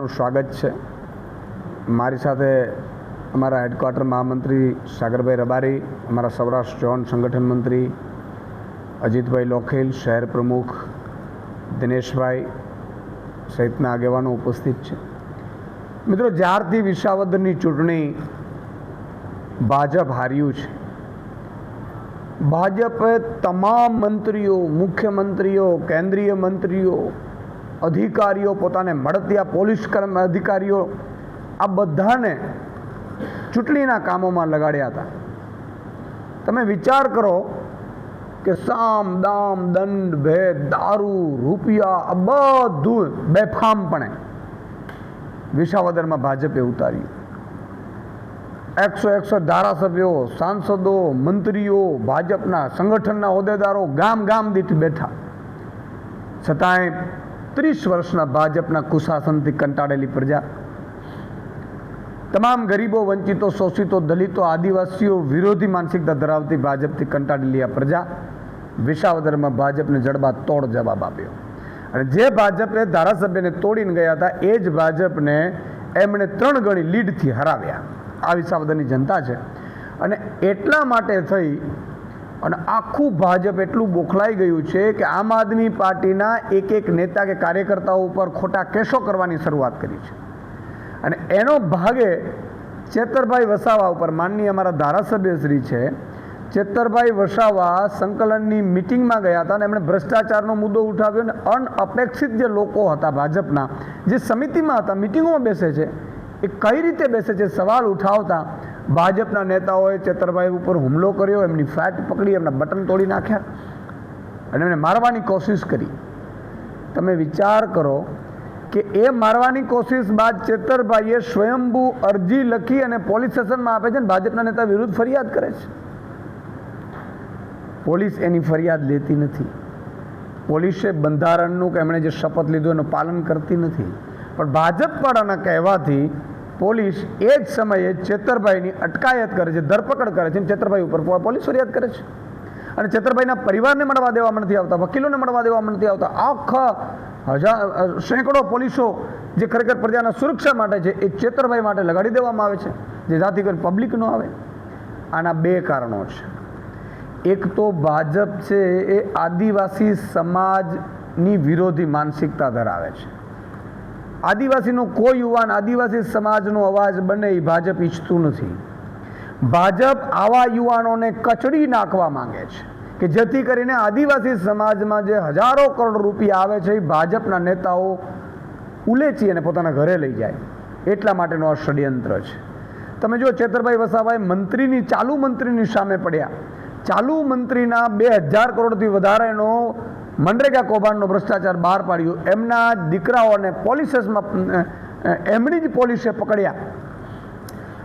નું સ્વાગત છે. મારી સાથે અમારા હેડક્વાર્ટર મહામંત્રી સાગરભાઈ રબારી, અમારા સૌરાષ્ટ્ર ઝોન સંગઠન મંત્રી અજીતભાઈ લોખેલ, શહેર પ્રમુખ દિનેશભાઈ સહિતના આગેવાનો ઉપસ્થિત છે. મિત્રો, જ્યારથી વિસાવદરની ચૂંટણી ભાજપ હાર્યું છે, ભાજપે તમામ મંત્રીઓ, મુખ્યમંત્રીઓ, કેન્દ્રીય મંત્રીઓ અધિકારીઓ પોતાને મળતિયા પોલીસ કર્મ અધિકારીઓ આ બધાને ચૂંટણીના કામોમાં લગાડ્યા હતા. તમે વિચાર કરો કે સામ, દામ, દંડ, ભેદ, દારૂ, રૂપિયા, આ બધું બેફામપણે વિસાવદરમાં ભાજપે ઉતાર્યું. એકસો એકસો ધારાસભ્યો, સાંસદો, મંત્રીઓ, ભાજપના સંગઠનના હોદ્દેદારો ગામ ગામ દીઠ બેઠા. છતાંય ત્રીસ વર્ષના ભાજપના કુશાસનથી કંટાળેલી પ્રજા. તમામ ગરીબો, વંચિતો, શોષિતો, દલિતો, આદિવાસીઓ વિરોધી માનસિકતા ધરાવતી ભાજપથી કંટાળેલી આ પ્રજા. વિસાવદરમાં ભાજપને જડબા તોડ જવાબ આપ્યો. અને જે ભાજપે ધારાસભ્યને તોડીને ગયા હતા, એ જ ભાજપને એમણે ત્રણ ગણી લીડથી હરાવ્યા. આ વિસાવદરની જનતા છે. અને એટલા માટે થઈ અને આખું ભાજપ એટલું બોખલાઈ ગયું છે કે આમ આદમી પાર્ટીના એક એક નેતા કે કાર્યકર્તાઓ ઉપર ખોટા કેસો કરવાની શરૂઆત કરી છે. અને એનો ભાગે ચેતરભાઈ વસાવા ઉપર માનનીય અમારા ધારાસભ્યશ્રી છે, ચેતરભાઈ વસાવા સંકલનની મિટિંગમાં ગયા હતા અને એમણે ભ્રષ્ટાચારનો મુદ્દો ઉઠાવ્યો અને અનઅપેક્ષિત જે લોકો હતા ભાજપના, જે સમિતિમાં હતા, મિટિંગોમાં બેસે છે, એ કઈ રીતે બેસે છે, સવાલ ઉઠાવતા ભાજપના નેતાઓએ ચેતરભાઈ ઉપર હુમલો કર્યો, એમની ફેટ પકડી, એમના બટન તોડી નાખ્યા અને એમને મારવાની કોશિશ કરી. તમે વિચાર કરો કે એ મારવાની કોશિશ બાદ ચેતરભાઈએ સ્વયંભૂ અરજી લખી અને પોલીસ સ્ટેશનમાં આપે છે અને ભાજપના નેતા વિરુદ્ધ ફરિયાદ કરે છે. પોલીસ એની ફરિયાદ લેતી નથી. પોલીસે બંધારણનું કે એમણે જે શપથ લીધું એનું પાલન કરતી નથી. પણ ભાજપવાળાના કહેવાથી પોલીસ એ જ સમયે ચેતરભાઈની અટકાયત કરે છે, ધરપકડ કરે છે અને ચેતરભાઈ ઉપર પોલીસ ફરિયાદ કરે છે. અને ચેતરભાઈના પરિવારને મળવા દેવામાં નથી આવતા, વકીલોને મળવા દેવામાં નથી આવતા. આખા હજાર સેંકડો પોલીસો જે ખરેખર પ્રજાના સુરક્ષા માટે છે, એ ચેતરભાઈ માટે લગાડી દેવામાં આવે છે, જે જાતિ કરીને પબ્લિક ન આવે. આના બે કારણો છે. એક તો ભાજપ છે, એ આદિવાસી સમાજની વિરોધી માનસિકતા ધરાવે છે. આદિવાસીનો કોઈ યુવાન, આદિવાસી સમાજનો અવાજ બને એ ભાજપ ઈચ્છતું નથી. ભાજપ આવા યુવાનોને કચડી નાખવા માંગે છે કે જેથી કરીને આદિવાસી સમાજમાં જે હજારો કરોડ રૂપિયા આવે છે એ ભાજપના નેતાઓ ઉલેચી અને પોતાના ઘરે લઈ જાય. એટલા માટેનું આ ષડયંત્ર છે. તમે જો ચેતરભાઈ વસાવાએ મંત્રીની, ચાલુ મંત્રીની સામે પડ્યા. ચાલુ મંત્રીના બે હજાર કરોડથી વધારેનો મનરેગા કૌભાંડનો ભ્રષ્ટાચાર બહાર પાડ્યો. એમના દીકરાઓને પોલીસેસમાં એમની જ પોલીસે પકડ્યા.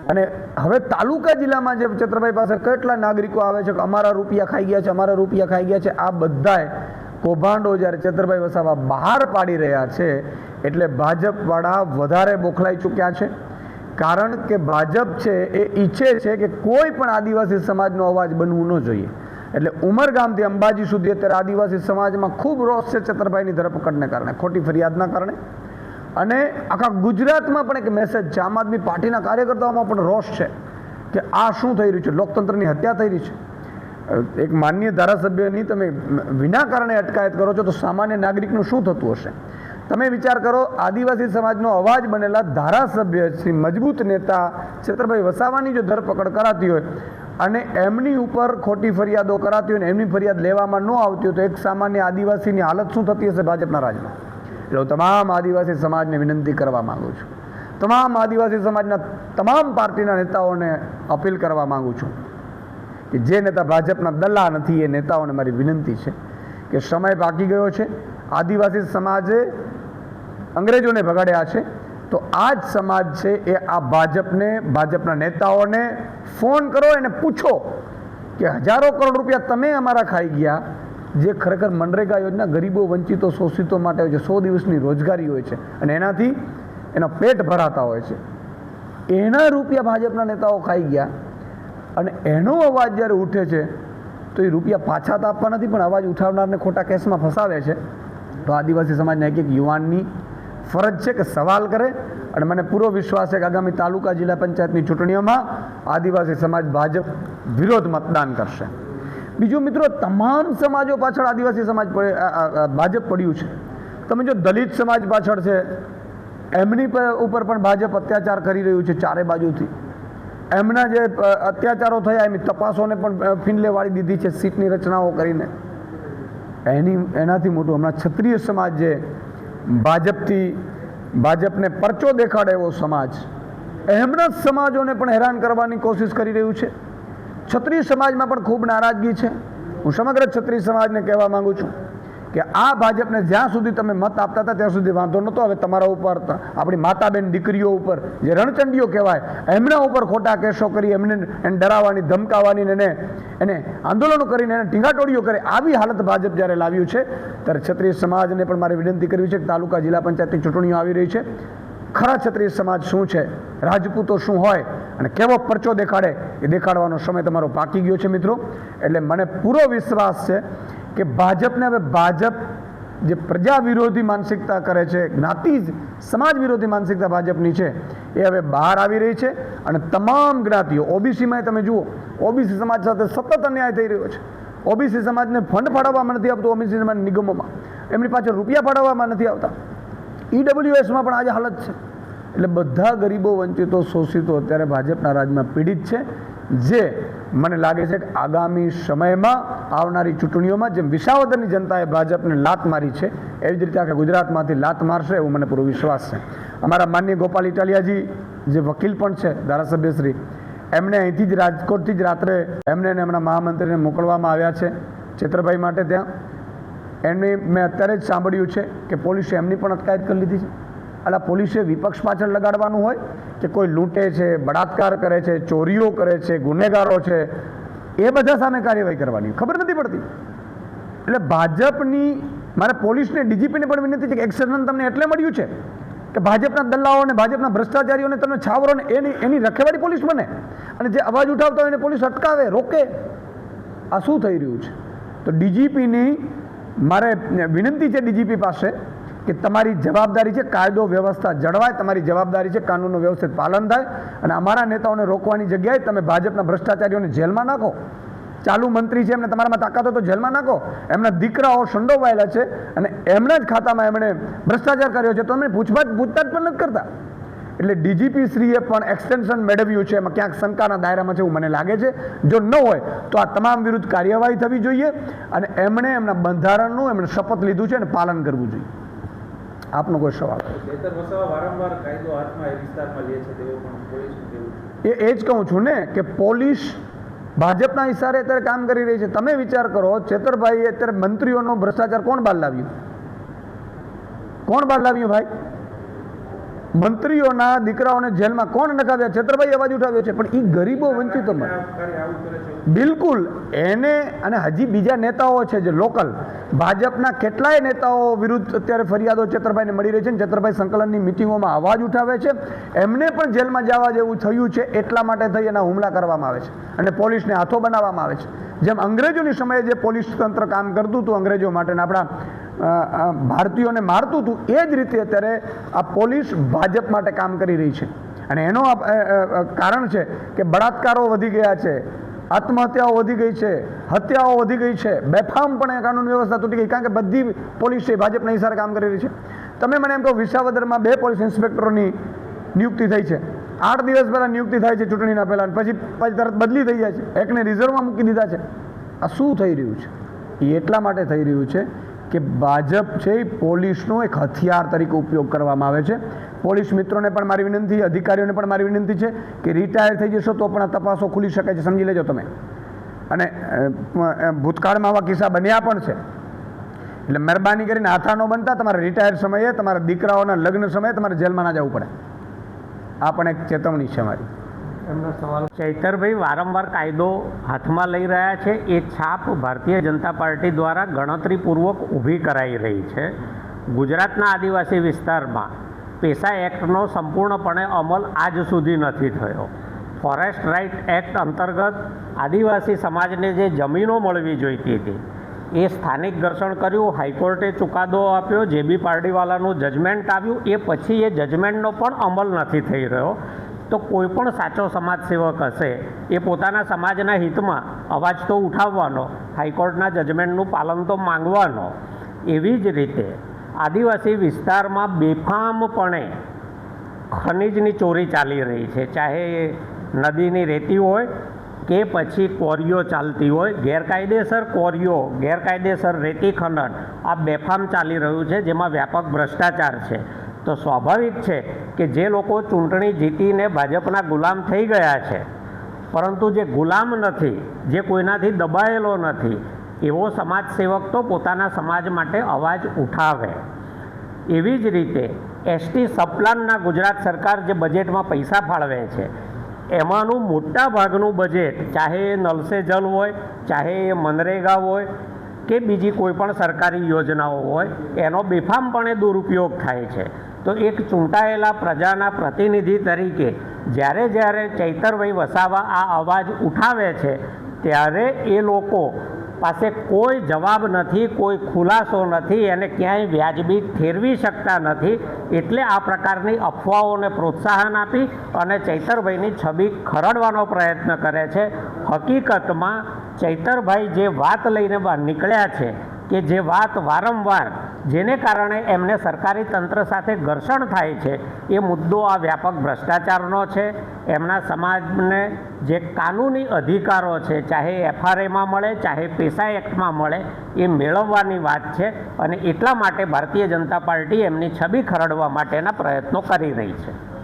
અને હવે તાલુકા જિલ્લામાં જે ચત્રભાઈ પાસે કેટલા નાગરિકો આવે છે કે અમારા રૂપિયા ખાઈ ગયા છે, અમારા રૂપિયા ખાઈ ગયા છે, આ બધાએ કૌભાંડો જ્યારે ચત્રભાઈ વસાવા બહાર પાડી રહ્યા છે, એટલે ભાજપવાળા વધારે બોખલાઈ ચૂક્યા છે. કારણ કે ભાજપ છે એ ઈચ્છે છે કે કોઈ પણ આદિવાસી સમાજનો અવાજ બનવું ન જોઈએ. એટલે ઉમરગામથી અંબાજી સુધી અત્યારે આદિવાસી સમાજમાં ખૂબ રોષ છે છત્રભાઈની ધરપકડને કારણે, ખોટી ફરિયાદના કારણે. અને આખા ગુજરાતમાં પણ એક મેસેજ છે, આમ આદમી પાર્ટીના કાર્યકર્તાઓમાં પણ રોષ છે કે આ શું થઈ રહ્યું છે? લોકતંત્રની હત્યા થઈ રહી છે. એક માન્ય ધારાસભ્યની તમે વિના કારણે અટકાયત કરો છો તો સામાન્ય નાગરિકનું શું થતું હશે? તમે વિચાર કરો, આદિવાસી સમાજનો અવાજ બનેલા ધારાસભ્ય શ્રી મજબૂત નેતા છેતરભાઈ વસાવાની જો ધરપકડ કરાતી હોય અને એમની ઉપર ખોટી ફરિયાદો કરાતી હોય ને એમની ફરિયાદ લેવામાં ન આવતી હોય તો એક સામાન્ય આદિવાસીની હાલત શું થતી હશે ભાજપના રાજમાં? એટલે હું તમામ આદિવાસી સમાજને વિનંતી કરવા માગું છું. તમામ આદિવાસી સમાજના તમામ પાર્ટીના નેતાઓને અપીલ કરવા માગું છું કે જે નેતા ભાજપના દલ્લા નથી, એ નેતાઓને મારી વિનંતી છે કે સમય બાકી ગયો છે. આદિવાસી સમાજે અંગ્રેજોને ભગાડ્યા છે. તો આ જ સમાજ છે એ આ ભાજપને, ભાજપના નેતાઓને ફોન કરો, એને પૂછો કે હજારો કરોડ રૂપિયા તમે અમારા ખાઈ ગયા, જે ખરેખર મનરેગા યોજના ગરીબો, વંચિતો, શોષિતો માટે હોય છે, સો દિવસની રોજગારી હોય છે અને એનાથી એના પેટ ભરાતા હોય છે. એના રૂપિયા ભાજપના નેતાઓ ખાઈ ગયા અને એનો અવાજ જ્યારે ઉઠે છે, તો એ રૂપિયા પાછા તો આપવા નથી, પણ અવાજ ઉઠાવનારને ખોટા કેસમાં ફસાવે છે. તો આદિવાસી સમાજના એક એક યુવાનની ફરજ છે કે સવાલ કરે અને મને પૂરો વિશ્વાસ છે કે આગામી તાલુકા જિલ્લા પંચાયતની ચૂંટણીઓમાં આદિવાસી સમાજ ભાજપ વિરોધ મતદાન કરશે. બીજું મિત્રો, તમામ સમાજો પાછળ આદિવાસી સમાજ ભાજપ પડ્યું છે. તમે જો દલિત સમાજ પાછળ છે, એમની ઉપર પણ ભાજપ અત્યાચાર કરી રહ્યું છે ચારે બાજુથી. એમના જે અત્યાચારો થયા, એમની તપાસોને પણ ફિનલે વાળી દીધી છે સીટની રચનાઓ કરીને. એની, એનાથી મોટું હમણાં ક્ષત્રિય સમાજ જે ભાજપથી ભાજપને પરચો દેખાડે એવો સમાજ, એમના સમાજોને પણ હેરાન કરવાની કોશિશ કરી રહ્યું છે. છત્રી સમાજમાં પણ ખૂબ નારાજગી છે. હું સમગ્ર છત્રી સમાજને કહેવા માગું છું. કે આ ભાજપને જ્યાં સુધી તમે મત આપતા હતા, ત્યાં સુધી વાંધો નહોતો. હવે તમારા ઉપર આપણી આપણી માતાબેન દીકરીઓ ઉપર જે રણચંડીઓ કહેવાય, એમના ઉપર ખોટા કેસો કરી એમને એને ડરાવવાની, ધમકાવવાની એને એને આંદોલનો કરીને એને ટીંગાટોળીઓ કરે. આવી હાલત ભાજપ જ્યારે લાવ્યું છે, ત્યારે ક્ષત્રિય સમાજને પણ મારે વિનંતી કરવી છે કે તાલુકા જિલ્લા પંચાયતની ચૂંટણીઓ આવી રહી છે. ખરા ક્ષત્રિય સમાજ શું છે? રાજપૂતો શું હોય? અને કેવો પરચો દેખાડે? એ દેખાડવાનો સમય તમારો પાકી ગયો છે મિત્રો. એટલે મને પૂરો વિશ્વાસ છે કે ભાજપને હવે ભાજપ જે પ્રજા વિરોધી માનસિકતા કરે છે, જ્ઞાતિ જ સમાજ વિરોધી માનસિકતા ભાજપની છે, એ હવે બહાર આવી રહી છે અને તમામ જ્ઞાતિઓ ઓબીસીમાં તમે જુઓ, ઓબીસી સમાજ સાથે સતત અન્યાય થઈ રહ્યો છે. ઓબીસી સમાજને ફંડ ફાળવવામાં નથી આવતું ઓબીસી સમાજ નિગમોમાં. એમની પાછળ રૂપિયા ફાળવવામાં નથી આવતા. ઈડબ્લ્યુએસમાં પણ આજે હાલત છે. એટલે બધા ગરીબો વંચિતો, શોષિતો અત્યારે ભાજપના રાજમાં પીડિત છે. જે મને લાગે છે કે આગામી સમયમાં આવનારી ચૂંટણીઓમાં જેમ વિસાવદરની જનતાએ ભાજપને લાત મારી છે, એવી જ રીતે આખા ગુજરાતમાંથી લાત મારશે એવો મને પૂરો વિશ્વાસ છે. અમારા માન્ય ગોપાલ ઇટાલિયાજી જે વકીલ પણ છે, ધારાસભ્યશ્રી, એમને અહીંથી જ રાજકોટથી જ રાત્રે એમને એમના મહામંત્રીને મોકલવામાં આવ્યા છે ચેત્રભાઈ માટે ત્યાં. એમની મેં અત્યારે જ સાંભળ્યું છે કે પોલીસે એમની પણ અટકાયત કરી લીધી છે. એટલે પોલીસે વિપક્ષ પાછળ લગાડવાનું હોય કે કોઈ લૂંટે છે, બળાત્કાર કરે છે, ચોરીઓ કરે છે, ગુનેગારો છે, એ બધા સામે કાર્યવાહી કરવાની. ખબર નથી પડતી. એટલે ભાજપની, મારે પોલીસને, ડીજીપીને પણ વિનંતી છે કે એક્સેશન તમને એટલે મળ્યું છે કે ભાજપના દલ્લાઓને ભાજપના ભ્રષ્ટાચારીઓને તમે છાવરો ને એની એની રખેવાળી પોલીસ બને. અને જે અવાજ ઉઠાવતા હોય એને પોલીસ અટકાવે, રોકે. આ શું થઈ રહ્યું છે? તો ડીજીપીની મારે વિનંતી છે ડીજીપી પાસે કે તમારી જવાબદારી છે કાયદો વ્યવસ્થા જળવાય, તમારી જવાબદારી છે કાનૂનનું વ્યવસ્થિત પાલન થાય અને અમારા નેતાઓને રોકવાની જગ્યાએ તમે ભાજપના ભ્રષ્ટાચારીઓને જેલમાં નાખો. ચાલુ મંત્રી છે એમને તમારામાં તાકાત તો જેલમાં નાખો. એમના દીકરાઓ સંડોવાયેલા છે અને એમના જ ખાતામાં એમણે ભ્રષ્ટાચાર કર્યો છે તો એમને પૂછપાછ પૂછતાછ પણ નથી કરતા. એટલે ડીજીપી શ્રીએ પણ એક્સટેન્શન મેળવ્યું છે, એમાં ક્યાંક શંકાના દાયરામાં છે એવું મને લાગે છે. જો ન હોય તો આ તમામ વિરુદ્ધ કાર્યવાહી થવી જોઈએ અને એમણે એમના બંધારણનું, એમણે શપથ લીધું છે અને પાલન કરવું જોઈએ. આપનો કોઈ સવાલ. એ એ જ કહું છું ને કે પોલીસ ભાજપના ઇશારે અત્યારે કામ કરી રહી છે. તમે વિચાર કરો ચેતરભાઈ અત્યારે મંત્રીઓનો ભ્રષ્ટાચાર કોણ બહાર લાવ્યું? કોણ બહાર લાવ્યું ભાઈ? મંત્રીઓના દીકરાઓને જેલમાં કોણ નખાવ્યા છત્રભાઈ અવાજ ઉઠાવ્યો છે. પણ એ ગરીબો વંચિતોમાં બિલકુલ. એને અને હજી બીજા નેતાઓ છે જે લોકલ. ભાજપના કેટલાય નેતાઓ વિરુદ્ધ અત્યારે ફરિયાદો છત્રભાઈને મળી રહી છે અને છત્રભાઈ સંકલનની મિટિંગોમાં અવાજ ઉઠાવે છે. એમને પણ જેલમાં જવા જેવું થયું છે એટલા માટે થઈ એના હુમલા કરવામાં આવે છે. અને પોલીસને હાથો બનાવવામાં આવે છે. જેમ અંગ્રેજોની સમયે જે પોલીસ તંત્ર કામ કરતું હતું અંગ્રેજો માટે આપણા ભારતીયોને મારતું હતું, એ જ રીતે અત્યારે આ પોલીસ ભાજપ માટે કામ કરી રહી છે. અને એનો કારણ છે કે બળાત્કારો વધી ગયા છે, આત્મહત્યાઓ વધી ગઈ છે, હત્યાઓ વધી ગઈ છે, બેફામ પણ એ કાનૂન વ્યવસ્થા તૂટી ગઈ, કારણ કે બધી પોલીસ છે ભાજપના ઇશારે કામ કરી રહી છે. તમે મને એમ કહો વિસાવદરમાં બે પોલીસ ઇન્સ્પેક્ટરોની નિયુક્તિ થઈ છે. આઠ દિવસ પહેલાં નિયુક્તિ થાય છે ચૂંટણીના પહેલાં પછી પછી તરત બદલી થઈ જાય છે. એકને રિઝર્વમાં મૂકી દીધા છે. આ શું થઈ રહ્યું છે? એ એટલા માટે થઈ રહ્યું છે કે ભાજપ છે એ પોલીસનો એક હથિયાર તરીકે ઉપયોગ કરવામાં આવે છે. પોલીસ મિત્રોને પણ મારી વિનંતી, અધિકારીઓને પણ મારી વિનંતી છે કે રિટાયર થઈ જશો તો પણ આ તપાસો ખુલી શકે છે. સમજી લેજો તમે. અને ભૂતકાળમાં આવા કિસ્સા બન્યા પણ છે. એટલે મહેરબાની કરીને હાથા ન બનતા તમારે રિટાયર સમયે તમારા દીકરાઓના લગ્ન સમયે તમારે જેલમાં ના જવું પડે. આ પણ એક ચેતવણી છે મારી. ચૈતરભાઈ, વારંવાર કાયદો હાથમાં લઈ રહ્યા છે. એ છાપ ભારતીય જનતા પાર્ટી દ્વારા ગણતરીપૂર્વક ઊભી કરાઈ રહી છે. ગુજરાતના આદિવાસી વિસ્તારમાં પેસા એક્ટનો સંપૂર્ણપણે અમલ આજ સુધી નથી થયો. ફોરેસ્ટ રાઇટ એક્ટ અંતર્ગત આદિવાસી સમાજને જે જમીનો મળવી જોઈતી હતી એ સ્થાનિક ઘર્ષણ કર્યું, હાઈકોર્ટે ચુકાદો આપ્યો, જે બી પાર્ટીવાલાનું જજમેન્ટ આવ્યું, એ પછી એ જજમેન્ટનો પણ અમલ નથી થઈ રહ્યો. તો કોઈ પણ સાચો સમાજસેવક હશે, એ પોતાના સમાજના હિતમાં અવાજ તો ઉઠાવવાનો, હાઈકોર્ટના જજમેન્ટનું પાલન તો માંગવાનો. એવી જ રીતે આદિવાસી વિસ્તારમાં બેફામપણે ખનિજની ચોરી ચાલી રહી છે. ચાહે નદીની રેતી હોય કે પછી કોરીઓ ચાલતી હોય. ગેરકાયદેસર કોરીઓ, ગેરકાયદેસર રેતી ખનન આ બેફામ ચાલી રહ્યું છે, જેમાં વ્યાપક ભ્રષ્ટાચાર છે. તો સ્વાભાવિક છે કે જે લોકો ચૂંટણી જીતીને ભાજપના ગુલામ થઈ ગયા છે, પરંતુ જે ગુલામ નથી, જે કોઈનાથી દબાયેલો નથી, એવો સમાજસેવક તો પોતાના સમાજ માટે અવાજ ઉઠાવે. એવી જ રીતે એસટી સબપ્લાનના ગુજરાત સરકાર જે બજેટમાં પૈસા ફાળવે છે એમાંનું મોટા ભાગનું બજેટ ચાહે એ નલ જલ હોય, ચાહે એ મનરેગા હોય કે બીજી કોઈ પણ સરકારી યોજનાઓ હોય, એનો બેફામપણે દુરુપયોગ થાય છે. તો એક ચૂંટાયેલા પ્રજાના પ્રતિનિધિ તરીકે જ્યારે જ્યારે ચૈતરભાઈ વસાવા આ અવાજ ઉઠાવે છે, ત્યારે એ લોકો પાસે કોઈ જવાબ નથી, કોઈ ખુલાસો નથી, એને ક્યાંય વ્યાજબી ઠેરવી શકતા નથી. એટલે આ પ્રકારની અફવાઓને પ્રોત્સાહન આપી અને ચૈતરભાઈની છબી ખરડવાનો પ્રયત્ન કરે છે. હકીકતમાં ચૈતરભાઈ જે વાત લઈને બહાર નીકળ્યા છે કે જે વાત વારંવાર જેને કારણે એમને સરકારી તંત્ર સાથે ઘર્ષણ થાય છે, એ મુદ્દો આ વ્યાપક ભ્રષ્ટાચારનો છે. એમના સમાજને જે કાનૂની અધિકારો છે, ચાહે એફઆરએમાં મળે, ચાહે પેસા એક્ટમાં મળે, એ મેળવવાની વાત છે અને એટલા માટે ભારતીય જનતા પાર્ટી એમની છબી ખરડવા માટેના પ્રયત્નો કરી રહી છે.